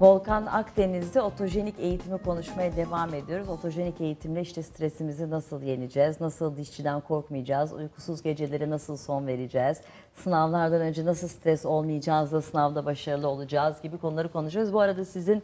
Volkan Akdeniz'de otojenik eğitimi konuşmaya devam ediyoruz. Otojenik eğitimle işte stresimizi nasıl yeneceğiz, nasıl dişçiden korkmayacağız, uykusuz gecelere nasıl son vereceğiz, sınavlardan önce nasıl stres olmayacağız da sınavda başarılı olacağız gibi konuları konuşuyoruz. Bu arada sizin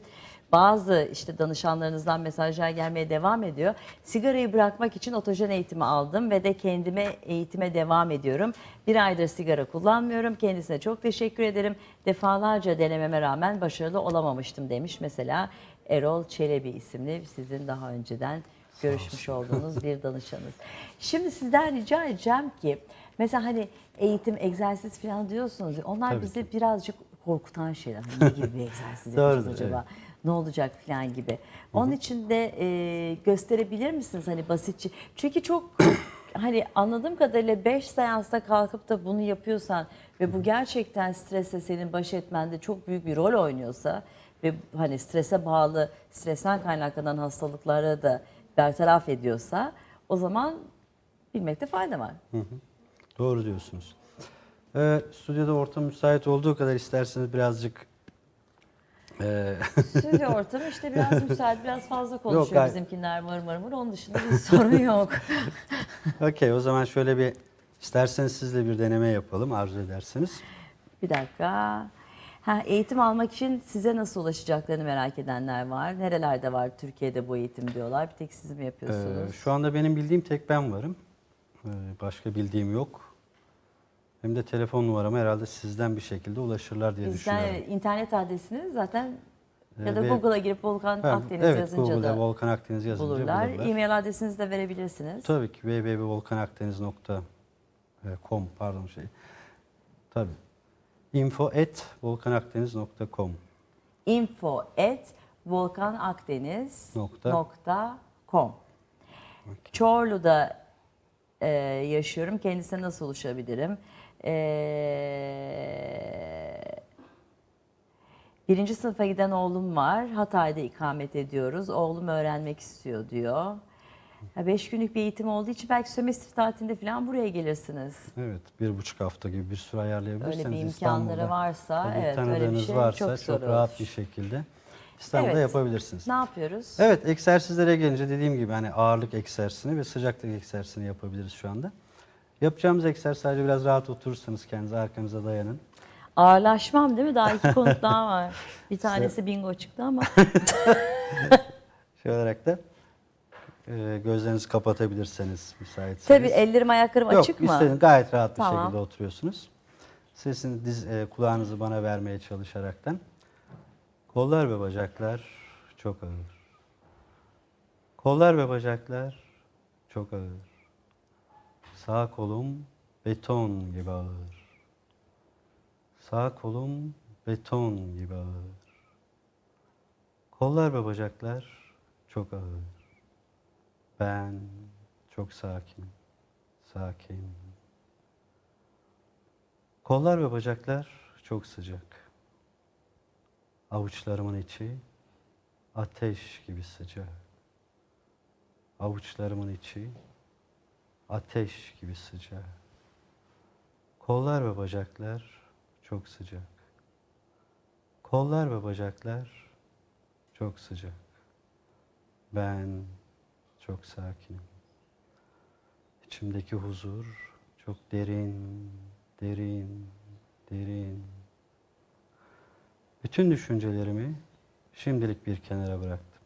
bazı işte danışanlarınızdan mesajlar gelmeye devam ediyor. Sigarayı bırakmak için otojen eğitimi aldım ve de kendime eğitime devam ediyorum. Bir aydır sigara kullanmıyorum. Kendisine çok teşekkür ederim. Defalarca denememe rağmen başarılı olamamıştım demiş. Mesela Erol Çelebi isimli sizin daha önceden görüşmüş olduğunuz bir danışanınız. Şimdi sizden rica edeceğim ki mesela hani eğitim, egzersiz falan diyorsunuz. Onlar Tabii bizi birazcık korkutan şeyler. Hani ne gibi bir egzersiz yapacağız acaba? Ne olacak falan gibi. Onun için de e, gösterebilir misiniz hani basitçe? Çünkü çok hani anladığım kadarıyla 5 seansta kalkıp da bunu yapıyorsan ve bu gerçekten stresle senin baş etmende çok büyük bir rol oynuyorsa ve hani strese bağlı, stresten kaynaklanan hastalıklara da bertaraf ediyorsa o zaman bilmekte fayda var. Doğru diyorsunuz. Ee, stüdyoda ortam müsait olduğu kadar isterseniz birazcık Stüdyo ortamı işte biraz müsait, biraz fazla konuşuyor gayet- bizimkiler mır mır mır. Onun dışında bir sorun yok. Okey o zaman şöyle bir isterseniz sizle bir deneme yapalım arzu ederseniz. Bir dakika. Ha, eğitim almak için size nasıl ulaşacaklarını merak edenler var. Nerelerde var Türkiye'de bu eğitim diyorlar. Bir tek siz mi Ee, yapıyorsunuz? şu anda benim bildiğim tek ben varım. Ee, başka bildiğim yok. Hem de telefon numaramı herhalde sizden bir şekilde ulaşırlar diye Bizden düşünüyorum. evet, internet adresiniz zaten ya Ee, da ve- Google'a girip Volkan Ha, Akdeniz evet, yazınca Google'da da Volkan Akdeniz yazınca bulurlar. bulurlar. E-mail adresinizi de verebilirsiniz. Tabii ki www.volkanakdeniz.com pardon şey. Tabii. info at volkanakdeniz.com info at volkanakdeniz.com Çorlu'da e, yaşıyorum. Kendisine nasıl ulaşabilirim? E, birinci sınıfa giden oğlum var. Hatay'da ikamet ediyoruz. Oğlum öğrenmek istiyor diyor. Ya beş günlük bir eğitim olduğu için belki sömestr tatilinde falan buraya gelirsiniz. Evet, bir buçuk hafta gibi bir süre ayarlayabilirseniz Öyle bir imkanları İstanbul'da. varsa, Tabii evet, öyle bir tanıdığınız şey varsa çok çok, zor olur. rahat bir şekilde İstanbul'da Evet. yapabilirsiniz. Ne yapıyoruz? Evet, egzersizlere gelince dediğim gibi hani ağırlık egzersizini ve sıcaklık egzersizini yapabiliriz şu anda. Yapacağımız egzersiz sadece biraz rahat oturursanız kendinize arkanıza dayanın. Ağırlaşmam değil mi? Daha iki konuk daha var. Bir tanesi bingo çıktı ama. Şey olarak da e, gözlerinizi kapatabilirseniz müsaitseniz. Tabii ellerim ayaklarım Yok, açık mı? istediğiniz gayet rahat bir Tamam. şekilde oturuyorsunuz. Sesini diz, e, kulağınızı bana vermeye çalışaraktan. Kollar ve bacaklar çok ağır. Kollar ve bacaklar çok ağır. Sağ kolum beton gibi ağır. Sağ kolum beton gibi ağır. Kollar ve bacaklar çok ağır. Ben çok sakin, sakin. Kollar ve bacaklar çok sıcak. Avuçlarımın içi ateş gibi sıcak. Avuçlarımın içi ateş gibi sıcak. Kollar ve bacaklar çok sıcak. Kollar ve bacaklar çok sıcak. Ben çok sakinim. İçimdeki huzur çok derin, derin, derin. Bütün düşüncelerimi şimdilik bir kenara bıraktım.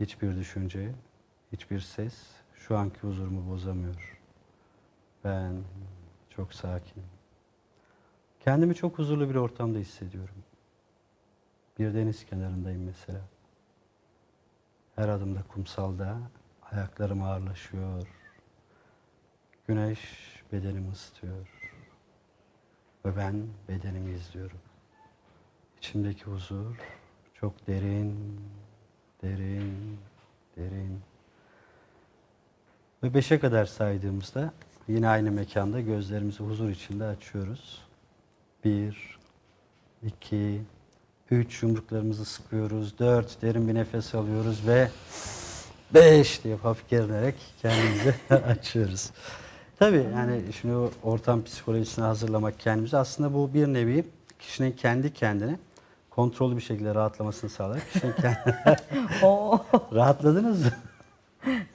Hiçbir düşünce, hiçbir ses şu anki huzurumu bozamıyor. Ben çok sakinim. Kendimi çok huzurlu bir ortamda hissediyorum. Bir deniz kenarındayım mesela. Her adımda kumsalda ayaklarım ağırlaşıyor. Güneş bedenimi ısıtıyor. Ve ben bedenimi izliyorum. İçimdeki huzur çok derin, derin, derin. Ve beşe kadar saydığımızda yine aynı mekanda gözlerimizi huzur içinde açıyoruz. Bir, iki, üç yumruklarımızı sıkıyoruz. Dört, derin bir nefes alıyoruz ve beş diye hafif gerilerek kendimizi açıyoruz. Tabii yani şimdi o ortam psikolojisine hazırlamak kendimizi aslında bu bir nevi kişinin kendi kendine kontrollü bir şekilde rahatlamasını sağlayarak kişinin kendi- Oo, rahatladınız mı?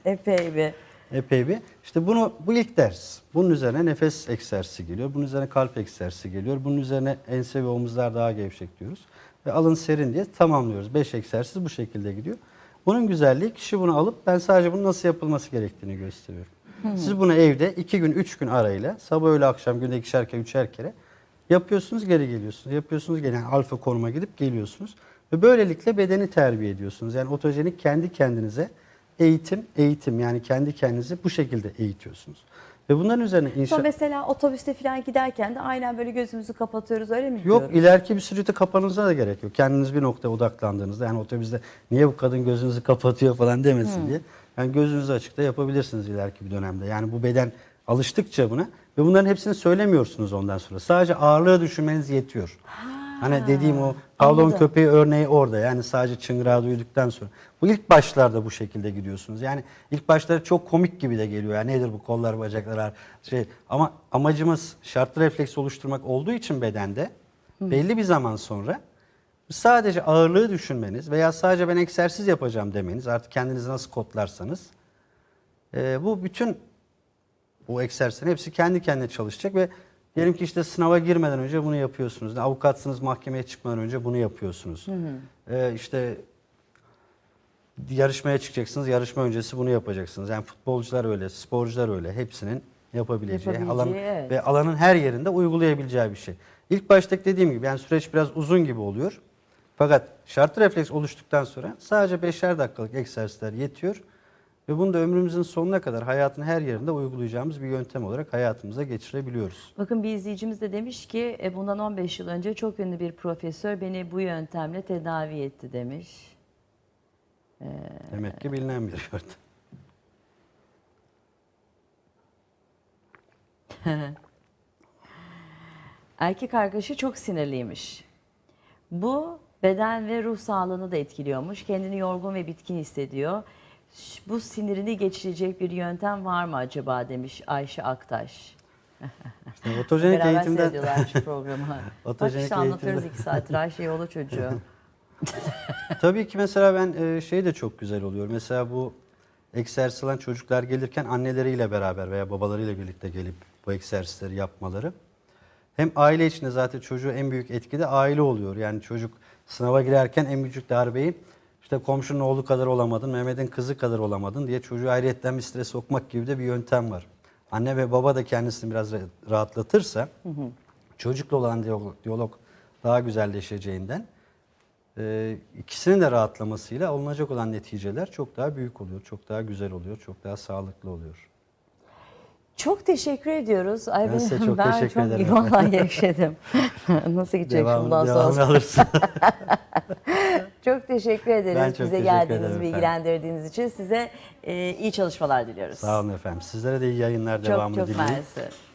epey bir. Epey bir. İşte bunu bu ilk ders. Bunun üzerine nefes egzersizi geliyor. Bunun üzerine kalp egzersizi geliyor. Bunun üzerine ense ve omuzlar daha gevşek diyoruz. Ve alın serin diye tamamlıyoruz. 5 egzersiz bu şekilde gidiyor. Bunun güzelliği kişi bunu alıp ben sadece bunun nasıl yapılması gerektiğini gösteriyorum. Siz bunu evde 2 gün 3 gün arayla sabah öğle akşam günde ikişer kere üçer kere yapıyorsunuz geri geliyorsunuz. Yapıyorsunuz geri yani alfa konuma gidip geliyorsunuz. Ve böylelikle bedeni terbiye ediyorsunuz. Yani otojenik kendi kendinize eğitim, eğitim yani kendi kendinizi bu şekilde eğitiyorsunuz. Ve bunların üzerine Sonra inşa... mesela otobüste falan giderken de aynen böyle gözümüzü kapatıyoruz öyle mi Yok gidiyoruz? ileriki bir sürede kapanınıza da gerek yok. Kendiniz bir noktaya odaklandığınızda yani otobüste niye bu kadın gözünüzü kapatıyor falan demesin diye. Yani gözünüzü açıkta yapabilirsiniz ileriki bir dönemde. Yani bu beden alıştıkça buna ve bunların hepsini söylemiyorsunuz ondan sonra. Sadece ağırlığı düşünmeniz yetiyor. Hani dediğim o Pavlov'un köpeği örneği orada. Yani sadece çıngırağı duyduktan sonra. Bu ilk başlarda bu şekilde gidiyorsunuz. Yani ilk başlarda çok komik gibi de geliyor. Yani nedir bu kollar bacaklar şey ama amacımız şartlı refleks oluşturmak olduğu için bedende belli bir zaman sonra sadece ağırlığı düşünmeniz veya sadece ben egzersiz yapacağım demeniz artık kendinizi nasıl kodlarsanız e, bu bütün bu egzersizlerin hepsi kendi kendine çalışacak ve diyelim ki işte sınava girmeden önce bunu yapıyorsunuz. Avukatsınız mahkemeye çıkmadan önce bunu yapıyorsunuz. Ee, işte yarışmaya çıkacaksınız. Yarışma öncesi bunu yapacaksınız. Yani futbolcular öyle, sporcular öyle. Hepsinin yapabileceği, Yapabileceği, alan evet. ve alanın her yerinde uygulayabileceği bir şey. İlk baştaki dediğim gibi yani süreç biraz uzun gibi oluyor. Fakat şartlı refleks oluştuktan sonra sadece beşer dakikalık egzersizler yetiyor. Ve bunu da ömrümüzün sonuna kadar hayatın her yerinde uygulayacağımız bir yöntem olarak hayatımıza geçirebiliyoruz. Bakın bir izleyicimiz de demiş ki e, bundan 15 yıl önce çok ünlü bir profesör beni bu yöntemle tedavi etti demiş. Demek ki bilinen bir yöntem. Erkek arkadaşı çok sinirliymiş. Bu beden ve ruh sağlığını da etkiliyormuş. Kendini yorgun ve bitkin hissediyor. Bu sinirini geçirecek bir yöntem var mı acaba demiş Ayşe Aktaş. İşte otojenik Beraber eğitimden seyrediyorlar şu programı. Bak işte anlatıyoruz iki saattir Ayşe yolu çocuğu. Tabii ki mesela ben e, şey de çok güzel oluyor. Mesela bu egzersiz alan çocuklar gelirken anneleriyle beraber veya babalarıyla birlikte gelip bu egzersizleri yapmaları. Hem aile içinde zaten çocuğu en büyük etki de aile oluyor. Yani çocuk sınava girerken en büyük darbeyi işte komşunun oğlu kadar olamadın, Mehmet'in kızı kadar olamadın diye çocuğu ayrıyetten bir stres sokmak gibi de bir yöntem var. Anne ve baba da kendisini biraz ra- rahatlatırsa çocukla olan diyalog, diyalog daha güzelleşeceğinden e, ikisinin de rahatlamasıyla alınacak olan neticeler çok daha büyük oluyor, çok daha güzel oluyor, çok daha sağlıklı oluyor. Çok teşekkür ediyoruz. Ay Ben ben, size çok ben teşekkür çok ederim. iyi vallahi yaşadım. Nasıl gidecek Devamını, bundan devamını sonra? alırsın. Çok teşekkür ederiz Ben çok bize teşekkür geldiğiniz, bilgilendirdiğiniz için. Size e, iyi çalışmalar diliyoruz. Sağ olun efendim. Sizlere de iyi yayınlar Çok devamını çok dileyim. mersi.